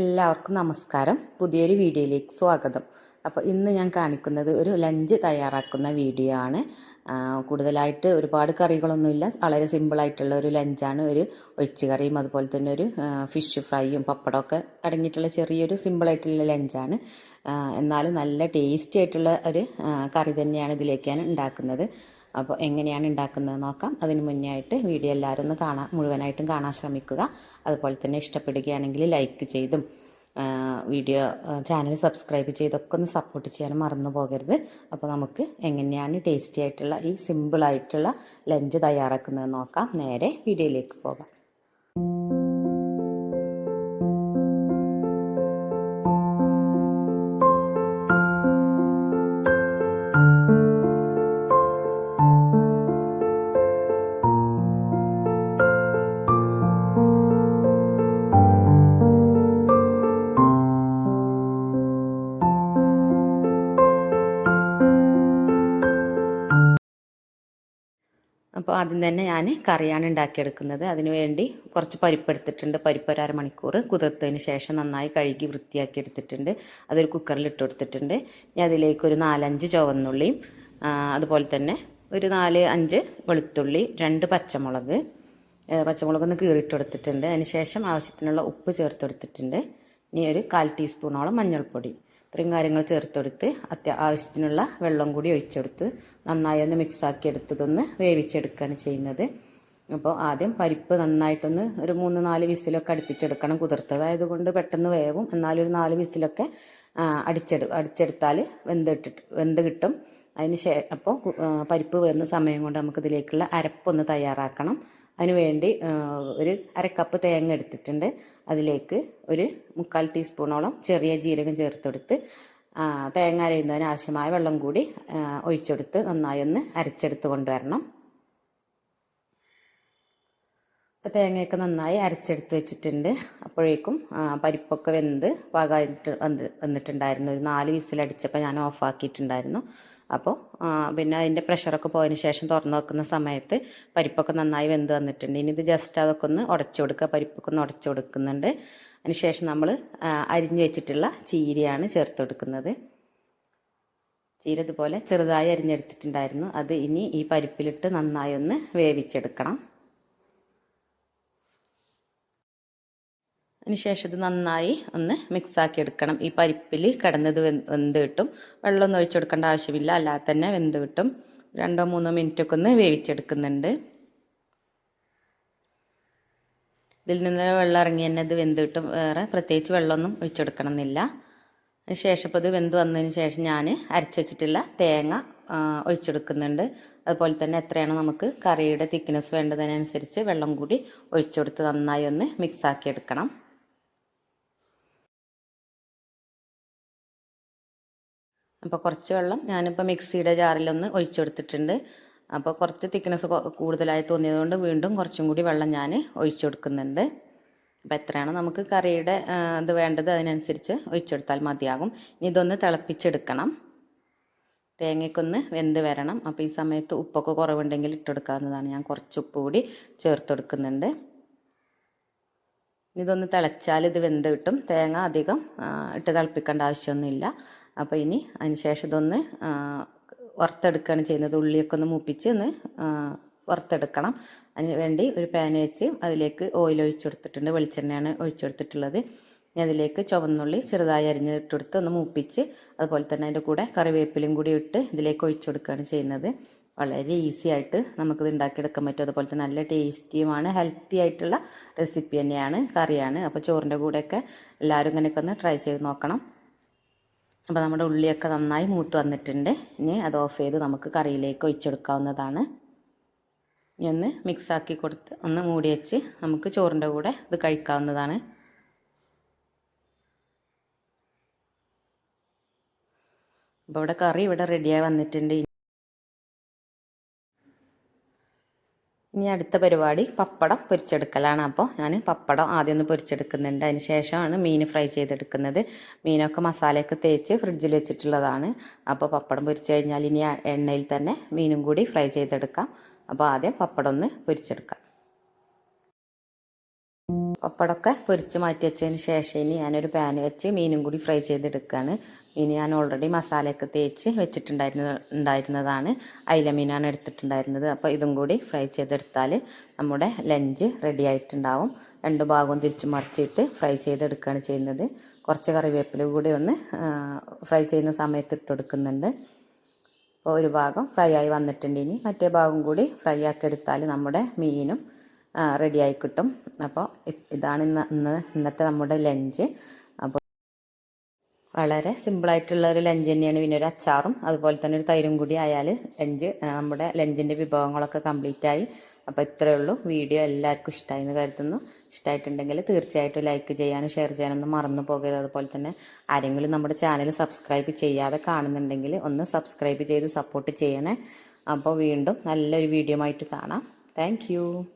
എല്ലാവർക്കും നമസ്കാരം. പുതിയൊരു വീഡിയോയിലേക്ക് സ്വാഗതം. അപ്പോൾ ഇന്ന് ഞാൻ കാണിക്കുന്നത് ഒരു ലഞ്ച് തയ്യാറാക്കുന്ന വീഡിയോ ആണ്. കൂടുതലായിട്ട് ഒരുപാട് കറികളൊന്നുമില്ല. വളരെ സിമ്പിളായിട്ടുള്ള ഒരു ലഞ്ചാണ്. ഒരു ഒഴിച്ചുകറിയും അതുപോലെ തന്നെ ഒരു ഫിഷ് ഫ്രൈയും പപ്പടമൊക്കെ അടങ്ങിയിട്ടുള്ള ചെറിയൊരു സിമ്പിളായിട്ടുള്ള ലഞ്ചാണ്. എന്നാലും നല്ല ടേസ്റ്റി ആയിട്ടുള്ള ഒരു കറി തന്നെയാണ് ഇതിലേക്ക് ഞാൻ ഉണ്ടാക്കുന്നത്. അപ്പോൾ എങ്ങനെയാണ് ഉണ്ടാക്കുന്നത് നോക്കാം. അതിന് മുന്നേ ആയിട്ട് വീഡിയോ എല്ലാവരും ഒന്ന് കാണാൻ മുഴുവനായിട്ടും കാണാൻ ശ്രമിക്കുക. അതുപോലെ തന്നെ ഇഷ്ടപ്പെടുകയാണെങ്കിൽ ലൈക്ക് ചെയ്തും വീഡിയോ ചാനൽ സബ്സ്ക്രൈബ് ചെയ്തൊക്കെ ഒന്ന് സപ്പോർട്ട് ചെയ്യാൻ മറന്നു പോകരുത്. അപ്പോൾ നമുക്ക് എങ്ങനെയാണ് ടേസ്റ്റി ആയിട്ടുള്ള ഈ സിമ്പിളായിട്ടുള്ള ലഞ്ച് തയ്യാറാക്കുന്നത് നോക്കാം. നേരെ വീഡിയോയിലേക്ക് പോകാം. ആദ്യം തന്നെ ഞാൻ കറിയാണ് ഉണ്ടാക്കിയെടുക്കുന്നത്. അതിന് വേണ്ടി കുറച്ച് പരിപ്പ് എടുത്തിട്ടുണ്ട്. പരിപ്പ് ഒരു അരമണിക്കൂർ കുതിർത്തതിന് ശേഷം നന്നായി കഴുകി വൃത്തിയാക്കി എടുത്തിട്ടുണ്ട്. അതൊരു കുക്കറിൽ ഇട്ട് കൊടുത്തിട്ടുണ്ട്. ഇനി അതിലേക്ക് ഒരു നാലഞ്ച് ചുവന്നുള്ളിയും അതുപോലെ തന്നെ ഒരു നാല് അഞ്ച് വെളുത്തുള്ളി രണ്ട് പച്ചമുളക്. പച്ചമുളകൊന്ന് കീറിയിട്ട് കൊടുത്തിട്ടുണ്ട്. അതിന് ശേഷം ആവശ്യത്തിനുള്ള ഉപ്പ് ചേർത്ത് കൊടുത്തിട്ടുണ്ട്. ഇനി ഒരു കാൽ ടീസ്പൂണോളം മഞ്ഞൾപ്പൊടി. ഇത്രയും കാര്യങ്ങൾ ചേർത്തെടുത്ത് അത്യ ആവശ്യത്തിനുള്ള വെള്ളം കൂടി ഒഴിച്ചെടുത്ത് നന്നായി ഒന്ന് മിക്സാക്കി എടുത്തതൊന്ന് വേവിച്ചെടുക്കുകയാണ് ചെയ്യുന്നത്. അപ്പോൾ ആദ്യം പരിപ്പ് നന്നായിട്ടൊന്ന് ഒരു മൂന്ന് നാല് വിസിലൊക്കെ അടുപ്പിച്ചെടുക്കണം. കുതിർത്തതായത് കൊണ്ട് പെട്ടെന്ന് വേവും. എന്നാലും ഒരു നാല് വിസിലൊക്കെ അടിച്ചെടു അടിച്ചെടുത്താൽ വെന്തിട്ടിട്ട് വെന്ത് കിട്ടും. അതിന് ശേ അപ്പോൾ പരിപ്പ് വരുന്ന സമയം കൊണ്ട് നമുക്കിതിലേക്കുള്ള അരപ്പൊന്ന് തയ്യാറാക്കണം. അതിനുവേണ്ടി വേണ്ടി ഒരു അരക്കപ്പ് തേങ്ങ എടുത്തിട്ടുണ്ട്. അതിലേക്ക് ഒരു മുക്കാൽ ടീസ്പൂണോളം ചെറിയ ജീരകം ചേർത്തെടുത്ത് തേങ്ങ അരയുന്നതിന് ആവശ്യമായ വെള്ളം കൂടി ഒഴിച്ചെടുത്ത് നന്നായി ഒന്ന് അരച്ചെടുത്ത് കൊണ്ടുവരണം. അപ്പോൾ തേങ്ങയൊക്കെ നന്നായി അരച്ചെടുത്ത് വെച്ചിട്ടുണ്ട്. അപ്പോഴേക്കും പരിപ്പൊക്കെ വെന്ത് പാകമായിട്ട് വന്ന് വന്നിട്ടുണ്ടായിരുന്നു. ഒരു നാല് വിസിലടിച്ചപ്പോൾ ഞാൻ ഓഫാക്കിയിട്ടുണ്ടായിരുന്നു അപ്പോൾ പിന്നെ അതിന്റെ പ്രഷറൊക്കെ പോയതിന് ശേഷം തുറന്ന് വെക്കുന്ന സമയത്ത് പരിപ്പൊക്കെ നന്നായി വെന്ത് വന്നിട്ടുണ്ട്. ഇനി ഇത് ജസ്റ്റ് അതൊക്കെ ഒന്ന് ഉടച്ചു കൊടുക്കുക പരിപ്പൊക്കെ ഒന്ന് ഉടച്ചു കൊടുക്കുന്നുണ്ട്. അതിന് ശേഷം നമ്മൾ അരിഞ്ഞു വെച്ചിട്ടുള്ള ചീരയാണ് ചേർത്ത് കൊടുക്കുന്നത്. ചീര ഇതുപോലെ ചെറുതായി അരിഞ്ഞെടുത്തിട്ടുണ്ടായിരുന്നു. അത് ഇനി ഈ പരിപ്പിലിട്ട് നന്നായി ഒന്ന് വേവിച്ചെടുക്കണം. അതിനുശേഷം ഇത് നന്നായി ഒന്ന് മിക്സാക്കി എടുക്കണം. ഈ പരിപ്പിൽ കിടന്നത് വെന്ത് കിട്ടും. വെള്ളമൊന്നും ഒഴിച്ചു കൊടുക്കേണ്ട ആവശ്യമില്ല. അല്ലാതെ തന്നെ വെന്ത് കിട്ടും. രണ്ടോ മൂന്നോ മിനിറ്റൊക്കെ ഒന്ന് വേവിച്ചെടുക്കുന്നുണ്ട്. ഇതിൽ നിന്ന് വെള്ളം ഇറങ്ങി തന്നെ ഇത് വെന്ത് കിട്ടും. വേറെ പ്രത്യേകിച്ച് വെള്ളമൊന്നും ഒഴിച്ചെടുക്കണം എന്നില്ല അതിന് ശേഷം ഇപ്പോൾ ഇത് വെന്ത് വന്നതിന് ശേഷം ഞാൻ അരച്ചുവെച്ചിട്ടുള്ള തേങ്ങ ഒഴിച്ചെടുക്കുന്നുണ്ട് അതുപോലെ തന്നെ എത്രയാണ് നമുക്ക് കറിയുടെ തിക്നെസ് വേണ്ടതിനനുസരിച്ച് വെള്ളം കൂടി ഒഴിച്ചെടുത്ത് നന്നായി ഒന്ന് മിക്സാക്കി എടുക്കണം. അപ്പോൾ കുറച്ച് വെള്ളം ഞാനിപ്പോൾ മിക്സിയുടെ ജാറിലൊന്ന് ഒഴിച്ചെടുത്തിട്ടുണ്ട്. അപ്പോൾ കുറച്ച് തിക്നെസ് കൂടുതലായി തോന്നിയതുകൊണ്ട് വീണ്ടും കുറച്ചും കൂടി വെള്ളം ഞാൻ ഒഴിച്ചു കൊടുക്കുന്നുണ്ട് അപ്പോൾ എത്രയാണ് നമുക്ക് കറിയുടെ ഇത് വേണ്ടത് അതിനനുസരിച്ച് ഒഴിച്ചെടുത്താൽ മതിയാകും. ഇനി ഇതൊന്ന് തിളപ്പിച്ചെടുക്കണം. തേങ്ങയ്ക്കൊന്ന് വെന്ത് വരണം. അപ്പോൾ ഈ സമയത്ത് ഉപ്പൊക്കെ കുറവുണ്ടെങ്കിൽ ഇട്ടെടുക്കാവുന്നതാണ്. ഞാൻ കുറച്ച് ഉപ്പ് കൂടി ചേർത്തെടുക്കുന്നുണ്ട്. ഇതൊന്ന് തിളച്ചാൽ ഇത് വെന്ത് കിട്ടും. തേങ്ങ അധികം ഇട്ട് തിളപ്പിക്കേണ്ട ആവശ്യമൊന്നുമില്ല. അപ്പോൾ ഇനി അതിന് ശേഷം ഇതൊന്ന് വറുത്തെടുക്കുകയാണ് ചെയ്യുന്നത്. ഉള്ളിയൊക്കെ ഒന്ന് മൂപ്പിച്ച് ഒന്ന് വറുത്തെടുക്കണം. അതിന് വേണ്ടി ഒരു പാൻ വെച്ച് അതിലേക്ക് ഓയിൽ ഒഴിച്ചെടുത്തിട്ടുണ്ട് വെളിച്ചെണ്ണയാണ് ഒഴിച്ചെടുത്തിട്ടുള്ളത് ഇനി അതിലേക്ക് ചുവന്നുള്ളി ചെറുതായി അരിഞ്ഞിട്ടെടുത്ത് ഒന്ന് മൂപ്പിച്ച് അതുപോലെ തന്നെ അതിന്റെ കൂടെ കറിവേപ്പിലും കൂടി ഇട്ട് ഇതിലേക്ക് ഒഴിച്ചു കൊടുക്കുകയാണ് ചെയ്യുന്നത്. വളരെ ഈസി ആയിട്ട് നമുക്കിത് ഉണ്ടാക്കിയെടുക്കാൻ പറ്റും. അതുപോലെ തന്നെ നല്ല ടേസ്റ്റിയുമാണ് ഹെൽത്തി ആയിട്ടുള്ള റെസിപ്പി തന്നെയാണ് കറിയാണ്. അപ്പോൾ ചോറിന്റെ കൂടെയൊക്കെ എല്ലാവരും ഇങ്ങനെയൊക്കെ ഒന്ന് ട്രൈ ചെയ്ത് നോക്കണം. അപ്പോൾ നമ്മുടെ ഉള്ളിയൊക്കെ നന്നായി മൂത്ത് വന്നിട്ടുണ്ട്. ഇനി അത് ഓഫ് ചെയ്ത് നമുക്ക് കറിയിലേക്ക് ഒഴിച്ചെടുക്കാവുന്നതാണ്. ഇനി ഒന്ന് മിക്സാക്കി കൊടുത്ത് ഒന്ന് മൂടി വെച്ച് നമുക്ക് ചോറിന്റെ കൂടെ ഇത് കഴിക്കാവുന്നതാണ്. അപ്പോൾ ഇവിടെ കറി ഇവിടെ റെഡിയായി വന്നിട്ടുണ്ട്. ഇനി അടുത്ത പരിപാടി പപ്പടം പൊരിച്ചെടുക്കലാണ്. അപ്പോൾ ഞാൻ പപ്പടം ആദ്യം ഒന്ന് പൊരിച്ചെടുക്കുന്നുണ്ട്. അതിന് ശേഷമാണ് മീൻ ഫ്രൈ ചെയ്തെടുക്കുന്നത്. മീനൊക്കെ മസാലയൊക്കെ തേച്ച് ഫ്രിഡ്ജിൽ വെച്ചിട്ടുള്ളതാണ്. അപ്പോൾ പപ്പടം പൊരിച്ചു കഴിഞ്ഞാൽ ഇനി എണ്ണയിൽ തന്നെ മീനും കൂടി ഫ്രൈ ചെയ്തെടുക്കാം. അപ്പോൾ ആദ്യം പപ്പടം ഒന്ന് പൊരിച്ചെടുക്കാം. പപ്പടമൊക്കെ പൊരിച്ച് മാറ്റി വെച്ചതിന് ശേഷം ഇനി ഞാനൊരു പാൻ വെച്ച് മീനും കൂടി ഫ്രൈ ചെയ്തെടുക്കുകയാണ് മീൻ ഞാൻ ഓൾറെഡി മസാലയൊക്കെ തേച്ച് വെച്ചിട്ടുണ്ടായിരുന്ന ഉണ്ടായിരുന്നതാണ്. അയില മീനാണ് എടുത്തിട്ടുണ്ടായിരുന്നത്. അപ്പോൾ ഇതും കൂടി ഫ്രൈ ചെയ്തെടുത്താൽ നമ്മുടെ ലഞ്ച് റെഡി ആയിട്ടുണ്ടാവും. രണ്ട് ഭാഗവും തിരിച്ച് മറിച്ചിട്ട് ഫ്രൈ ചെയ്തെടുക്കുകയാണ് ചെയ്യുന്നത്. കുറച്ച് കറിവേപ്പില കൂടി ഒന്ന് ഫ്രൈ ചെയ്യുന്ന സമയത്ത് ഇട്ടെടുക്കുന്നുണ്ട് അപ്പോൾ ഒരു ഭാഗം ഫ്രൈ ആയി വന്നിട്ടുണ്ട് ഇനി. മറ്റേ ഭാഗം കൂടി ഫ്രൈ ആക്കി എടുത്താൽ നമ്മുടെ മീനും റെഡി ആയി കിട്ടും. അപ്പോൾ ഇതാണ് ഇന്ന് ഇന്ന് ഇന്നത്തെ നമ്മുടെ ലഞ്ച് അപ്പോൾ വളരെ സിമ്പിളായിട്ടുള്ള ഒരു ലഞ്ച് തന്നെയാണ്. പിന്നെ ഒരു അച്ചാറും അതുപോലെ തന്നെ ഒരു തൈരും കൂടി ആയാൽ ലഞ്ച് നമ്മുടെ ലഞ്ചിന്റെ വിഭവങ്ങളൊക്കെ കംപ്ലീറ്റ് ആയി. അപ്പോൾ ഇത്രയേ ഉള്ളൂ. വീഡിയോ എല്ലാവർക്കും ഇഷ്ടമായി എന്ന് കരുതുന്നു. ഇഷ്ടമായിട്ടുണ്ടെങ്കിൽ തീർച്ചയായിട്ടും ലൈക്ക് ചെയ്യാനും ഷെയർ ചെയ്യാനൊന്നും മറന്നു പോകരുത്. അതുപോലെ തന്നെ ആരെങ്കിലും നമ്മുടെ ചാനൽ സബ്സ്ക്രൈബ് ചെയ്യാതെ കാണുന്നുണ്ടെങ്കിൽ ഒന്ന് സബ്സ്ക്രൈബ് ചെയ്ത് സപ്പോർട്ട് ചെയ്യണേ. അപ്പോൾ വീണ്ടും നല്ലൊരു വീഡിയോ ആയിട്ട് കാണാം. താങ്ക്